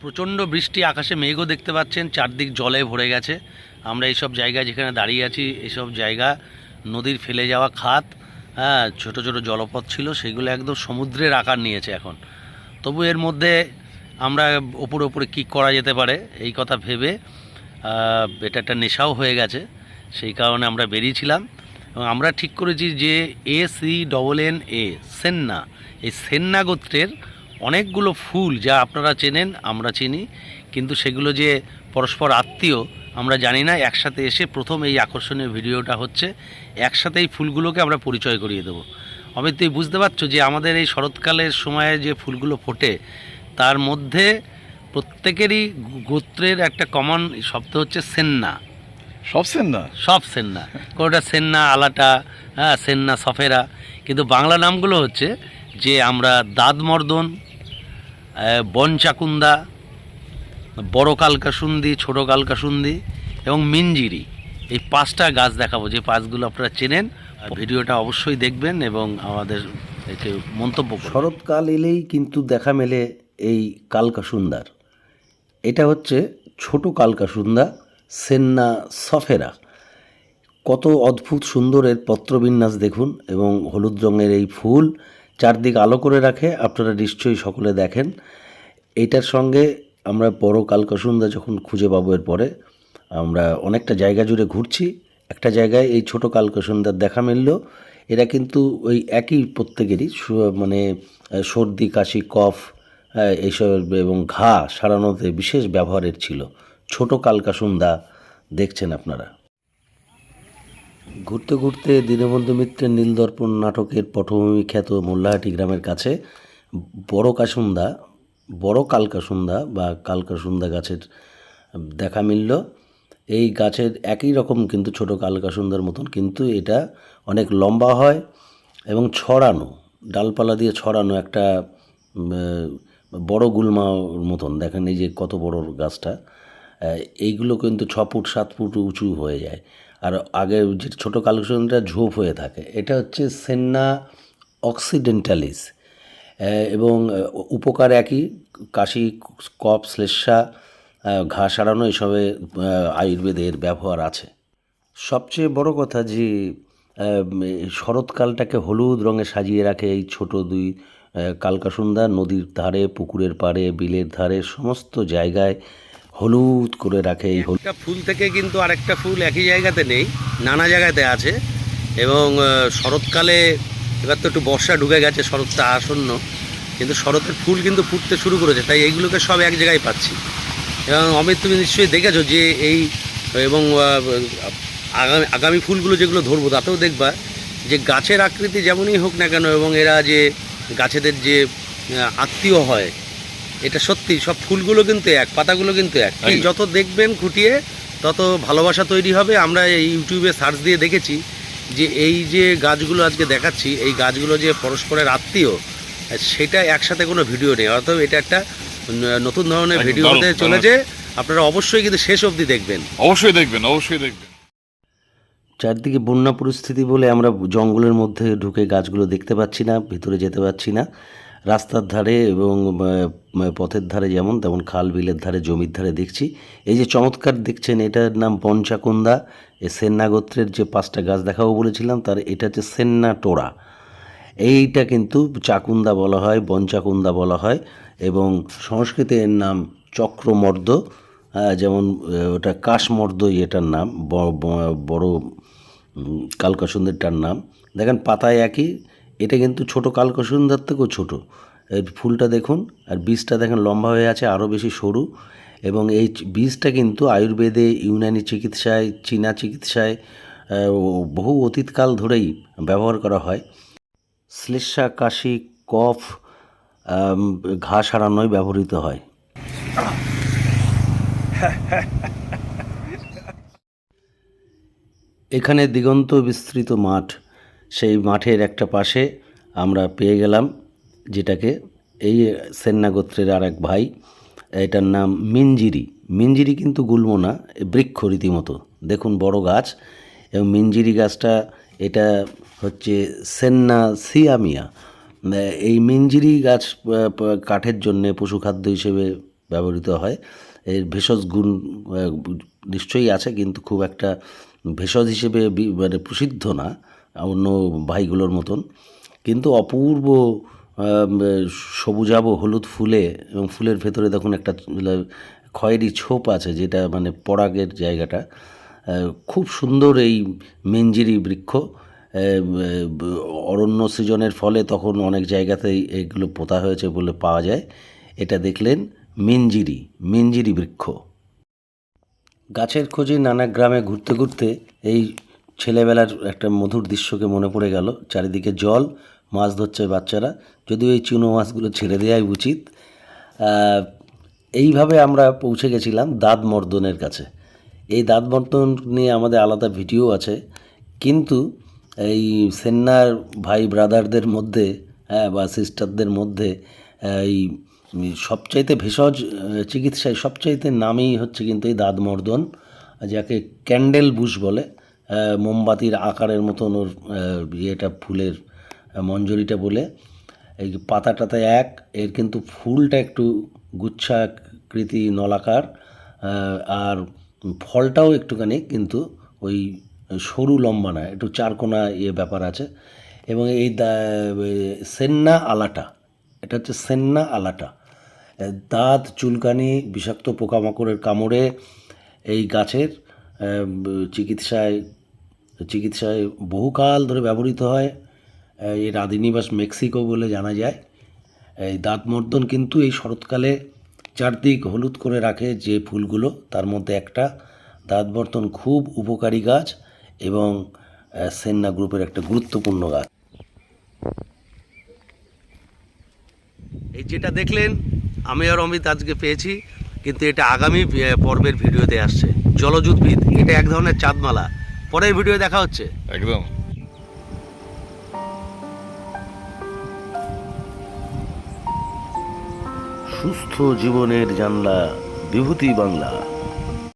প্রচণ্ড বৃষ্টি আকাশে মেঘও দেখতে পাচ্ছেন, চারদিক জলে ভরে গেছে। আমরা এইসব জায়গায় যেখানে দাঁড়িয়ে আছি, এইসব জায়গা, নদীর ফেলে যাওয়া খাত হ্যাঁ ছোটো ছোটো জলপথ ছিল, সেগুলো একদম সমুদ্রের আকার নিয়েছে এখন। তবু এর মধ্যে আমরা ওপরে ওপরে কী করা যেতে পারে, এই কথা ভেবে এটা একটা নেশাও হয়ে গেছে। সেই কারণে আমরা বেরিয়েছিলাম। আমরা ঠিক করেছি যে A C double N A Senna এই সেন্না গোত্রের অনেকগুলো ফুল যা আপনারা চেনেন, আমরা চিনি। কিন্তু সেগুলো যে পরস্পর আত্মীয়, আমরা জানি না, একসাথে এসে প্রথম এই আকর্ষণীয় ভিডিওটা হচ্ছে। একসাথে এই ফুলগুলোকে আমরা পরিচয় করিয়ে দেবো। অমিত, তুই বুঝতে পারছ যে আমাদের এই শরৎকালের সময়ে যে ফুলগুলো ফোটে, তার মধ্যে প্রত্যেকেরই গোত্রের একটা কমন শব্দ হচ্ছে সেন্না সব সেন না সব সেন্না। কোনোটা সেন্না আলাটা হ্যাঁ সেন্না সফেরা। কিন্তু বাংলা নামগুলো হচ্ছে যে আমরা দাঁতমর্দন বনচাকুন্দা বড় কালকাসুন্দি ছোট কালকাসুন্দি এবং মিঞ্জিরি এই পাঁচটা গাছ দেখাবো। যে পাঁচগুলো আপনারা চেনেন ভিডিওটা অবশ্যই দেখবেন এবং আমাদের এতে মন্তব্য শরৎকাল এলেই কিন্তু দেখা মেলে এই কালকাসুন্দার। এটা হচ্ছে ছোট কালকাসুন্দা সেন্না সফেরা। কত অদ্ভুত সুন্দর এর পত্রবিন্যাস দেখুন এবং হলুদ রঙের এই ফুল চারদিক আলো করে রাখে, আপনারা নিশ্চয়ই সকলে দেখেন। এইটার সঙ্গে আমরা বড় কালকাসুন্দা যখন খুঁজে পাবো এরপরে, আমরা অনেকটা জায়গা জুড়ে ঘুরছি। একটা জায়গায় এই ছোট কালকাসুন্দার দেখা মিলল। এরা কিন্তু ওই একই প্রত্যেকেরই মানে সর্দি, কাশি, কফ এইসব এবং ঘা সারানোতে বিশেষ ব্যবহারের ছিল। ছোট কালকাসুন্দা দেখছেন আপনারা। ঘুরতে ঘুরতে দীনবন্ধু মিত্রের নীলদর্পণ নাটকের পটভূমি খ্যাত মোল্লাহাটি গ্রামের কাছে বড় কাসুন্দা বড় কালকাসুন্দা বা কালকাসুন্দা গাছের দেখা মিলল। এই গাছের একই রকম কিন্তু ছোট কালকাসুন্দার মতন, কিন্তু এটা অনেক লম্বা হয় এবং ছড়ানো, ডালপালা দিয়ে ছড়ানো একটা বড় গুলমার মতন। দেখেন এই যে কত বড় গাছটা। এইগুলো কিন্তু ছ ফুট, সাত ফুট উঁচু হয়ে যায়। আর আগে যে ছোটো কালেকশনটা ঝোপ হয়ে থাকে, এটা হচ্ছে সেন্না অক্সিডেন্টালিস। এবং উপকার একই, কাশি কপ শ্লেষা ঘা সারানো এসবে আয়ুর্বেদের ব্যবহার আছে। সবচেয়ে বড় কথা যে শরৎকালটাকে হলুদ রঙে সাজিয়ে রাখে এই ছোট দুই কালকাসুন্দা, নদীর ধারে, পুকুরের পাড়ে, বিলের ধারে, সমস্ত জায়গায় হলুদ করে রাখে এই একটা ফুল থেকে কিন্তু আরেকটা ফুল একই জায়গাতে নেই, নানা জায়গাতে আছে এবং শরৎকালে এবার তো একটু বর্ষা ঢুকে গেছে, শরৎটা আসন্ন, কিন্তু শরতের ফুল কিন্তু ফুটতে শুরু করেছে, তাই এইগুলোকে সব এক জায়গায় পাচ্ছি। এবং অমিত, তুমি নিশ্চয়ই দেখেছ যে এই, এবং আগামী আগামী ফুলগুলো যেগুলো ধরবো, তাতেও দেখবা যে গাছের আকৃতি যেমনই হোক না কেন, এবং এরা যে গাছেদের যে আত্মীয় হয় এটা সত্যি সব ফুলগুলো কিন্তু এক পাতাগুলো কিন্তু এক। যত দেখবেন খুঁটিয়ে তত ভালোবাসা তৈরি হবে। আমরা এই ইউটিউবে সার্চ দিয়ে দেখেছি যে এই যে গাছগুলো আজকে দেখাচ্ছি এই গাছগুলো যে পরস্পরের আত্মীয় সেটা একসাথে কোনো ভিডিও নেই। অর্থাৎ এটা একটা নতুন ধরনের ভিডিও হতে চলেছে। আপনারা অবশ্যই কিন্তু শেষ অবধি দেখবেন। অবশ্যই দেখবেন অবশ্যই দেখবেন। চারদিকে বন্যা পরিস্থিতি বলে আমরা জঙ্গলের মধ্যে ঢুকে গাছগুলো দেখতে পাচ্ছি না ভিতরে যেতে পারছি না। রাস্তার ধারে এবং পথের ধারে যেমন, তেমন খাল বিলের ধারে, জমির ধারে দেখছি। এই যে চমৎকার দেখছেন, এটার নাম পঞ্চাকুন্দা। এই সেন্না গোত্রের যে পাঁচটা গাছ দেখাবো বলেছিলাম, তার, এটা হচ্ছে সেন্না টোড়া। এইটা কিন্তু চাকুন্দা বলা হয় বনচাকুন্দা বলা হয় এবং সংস্কৃতে এর নাম চক্রমর্দ। যেমন ওটা কাশমর্দ এটার নাম বড় কালকাসুন্দরটার নাম। দেখেন পাতায় একই এটা কিন্তু ছোট কালকাসুন্দর থেকেও ছোট। এর ফুলটা দেখুন, আর বীজটা দেখেন লম্বা হয়ে আছে, আরও বেশি সরু। এবং এই বীজটা কিন্তু আয়ুর্বেদে, ইউনানি চিকিৎসায়, চীনা চিকিৎসায় বহু অতীতকাল ধরেই ব্যবহার করা হয়। শ্লেষা, কাশি, কফ ঘা সারানোয় ব্যবহৃত হয়। এখানে দিগন্ত বিস্তৃত মাঠ। সেই মাঠের একটা পাশে আমরা পেয়ে গেলাম, যেটাকে এই সেন্না গোত্রের আর এক ভাই, এটার নাম মিঞ্জিরি মিঞ্জিরি কিন্তু গুল্ম না বৃক্ষ রীতিমতো। দেখুন বড় গাছ, এবং মিঞ্জিরি গাছটা, এটা হচ্ছে সেন্না সিয়ামিয়া। এই মিঞ্জিরি গাছ কাঠের জন্যে পশুখাদ্য হিসেবে ব্যবহৃত হয়। এর ভেষজ গুণ নিশ্চয়ই আছে, কিন্তু খুব একটা ভেষজ হিসেবে মানে প্রসিদ্ধ না। অন্য ভাইগুলোর মতন। কিন্তু অপূর্ব সবুজাব হলুদ ফুলে এবং ফুলের ভেতরে দেখুন একটা খয়েরি ছোপ আছে যেটা মানে পরাগের জায়গাটা। খুব সুন্দর এই মেঞ্জিরি বৃক্ষ। অরণ্য সৃজনের ফলে তখন অনেক জায়গাতেই এগুলো পোতা হয়েছে বলে পাওয়া যায়। এটা দেখলেন মিঞ্জিরি মিঞ্জিরি বৃক্ষ। গাছের খোঁজে নানা গ্রামে ঘুরতে ঘুরতে এই ছেলেবেলার একটা মধুর দৃশ্যকে মনে পড়ে গেল। চারিদিকে জল, মাছ ধরছে বাচ্চারা। যদিও এই চুনো মাছগুলো ছেড়ে দেওয়াই উচিত। এইভাবে আমরা পৌঁছে গেছিলাম দাঁত মর্দনের কাছে। এই দাঁত মর্দন নিয়ে আমাদের আলাদা ভিডিও আছে। কিন্তু এই সেন্নার ভাই ব্রাদারদের মধ্যে হ্যাঁ বা সিস্টারদের মধ্যে এই সবচাইতে ভেষজ চিকিৎসায় সবচাইতে নামই হচ্ছে কিন্তু এই দাঁত মর্দন, যাকে ক্যান্ডেল বুশ বলে। মোমবাতির আকারের মতন ওর ইয়েটা, ফুলের মঞ্জরিটা বলে। এই পাতা টাতা এক, এর কিন্তু ফুলটা একটু গুচ্ছাকৃতি নলাকার আর ফলটাও একটুখানি কিন্তু ওই সরু লম্বা না একটু চারকোনা ইয়ে ব্যাপার আছে। এবং এই সেন্না আলাটা, এটা হচ্ছে সেন্না আলাটা। দাঁত, চুলকানি, বিষাক্ত পোকামাকড়ের কামড়ে এই গাছের চিকিৎসায় চিকিৎসায় বহুকাল ধরে ব্যবহৃত হয়। এর আদিনিবাস মেক্সিকো বলে জানা যায়। এই দাঁত মর্দন কিন্তু এই শরৎকালে চারদিক হলুদ করে রাখে যে ফুলগুলো, তার মধ্যে একটা। দাঁত মর্দন খুব উপকারী গাছ এবং সেন্না গ্রুপের একটা গুরুত্বপূর্ণ গাছ। এই যেটা দেখলেন, আমি আর অমিত আজকে পেয়েছি। কিন্তু এটা আগামী পর্বের ভিডিওতে আসছে। জলজ উদ্ভিদ এটা এক ধরনের চাঁদমালা। পরের ভিডিও দেখা হচ্ছে। একদম। সুস্থ জীবনের জানলা বিভূতি বাংলা।